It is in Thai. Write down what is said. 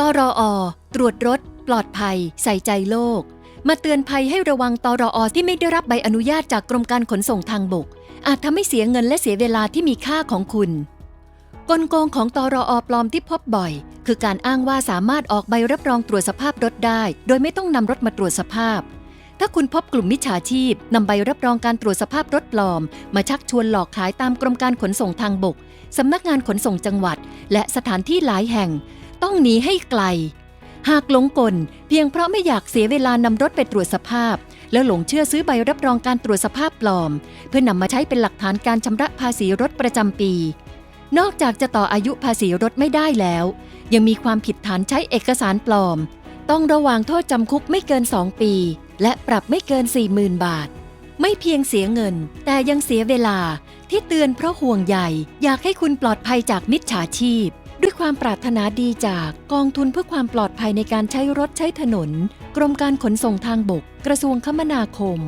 ตรออตรวจรถ ปลอดภัย ใส่ใจโลก มาเตือนภัยให้ระวังตรอที่ไม่ได้รับใบอนุญาตจากกรมการขนส่งทางบก อาจทำให้เสียเงินและเสียเวลาที่มีค่าของคุณกลโกงของตรอปลอมที่พบบ่อย คือการอ้างว่าสามารถออกใบรับรองตรวจสภาพรถได้ โดยไม่ต้องนำรถมาตรวจสภาพ ถ้าคุณพบกลุ่มมิจฉาชีพนำใบรับรองการตรวจสภาพรถปลอม มาชักชวนหลอกขายตามกรมการขนส่งทางบกสำนักงานขนส่งจังหวัด และสถานที่หลายแห่ง ต้องหนีให้ไกล หากหลงกลเพียงเพราะไม่อยากเสียเวลานำรถไปตรวจสภาพ แล้วหลงเชื่อซื้อใบรับรองการตรวจสภาพปลอม เพื่อนำมาใช้เป็นหลักฐานการชำระภาษีรถประจำปี นอกจากจะต่ออายุภาษีรถไม่ได้แล้ว ยังมีความผิดฐานใช้เอกสารปลอม ต้องระวางโทษจำคุกไม่เกิน 2 ปี และปรับไม่เกิน 40,000 บาท ไม่เพียงเสียเงิน แต่ยังเสียเวลาที่เตือนเพราะห่วงใยอยากให้คุณปลอดภัยจากมิจฉาชีพ ความปรารถนาดีจากกองทุนเพื่อความปลอดภัยในการใช้รถใช้ถนน กรมการขนส่งทางบก กระทรวงคมนาคม